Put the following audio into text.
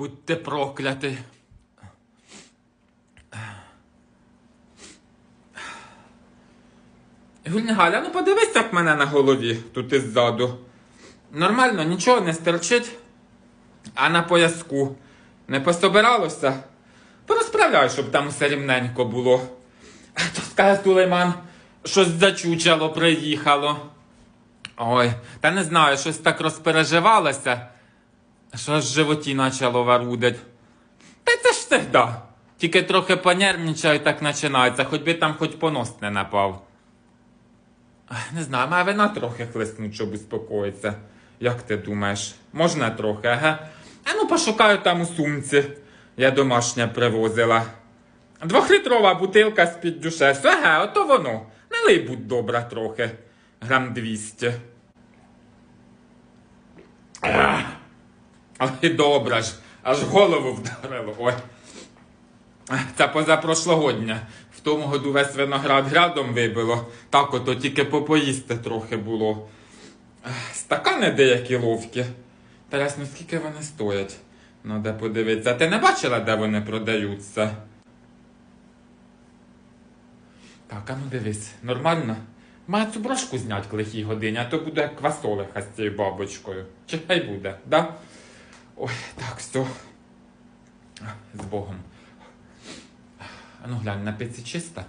будьте прокляті. Гульня Галя, ну подивись, як мене на голові тут іззаду. Нормально, нічого не стерчить, а на пояску не пособиралося. Порозправляй, щоб там усе рівненько було. То скаже Сулейман, щось зачучало, приїхало. Ой, та не знаю, щось так розпереживалося, що аж в животі почало варудить. Та це ж завжди. Тільки трохи понервничаю, так починається, хоч би там хоч понос не напав. Не знаю, має вина трохи хлеснуть, щоб успокоїтися. Як ти думаєш? Можна трохи, ага? А ну пошукаю там у сумці. Я домашня привозила. Двохлітрова бутилка з-під дюшесу. Ага, ото воно. Налий будь добра трохи. Грам 200. Ой, добре ж. Аж голову вдарило. Ой. Це позапрошлогодня. В тому году весь виноград градом вибило. Так ото тільки попоїсти трохи було. Стакани деякі ловкі. Тарас, ну скільки вони стоять? Ну, де подивитися. Ти не бачила, де вони продаються? Так, а ну дивись, нормально? Має цю брошку зняти к лихій годині, а то буде квасолиха з цією бабочкою. Чи хай буде, да? Ой, так, все. З Богом. Ну глянь, на пиці чиста.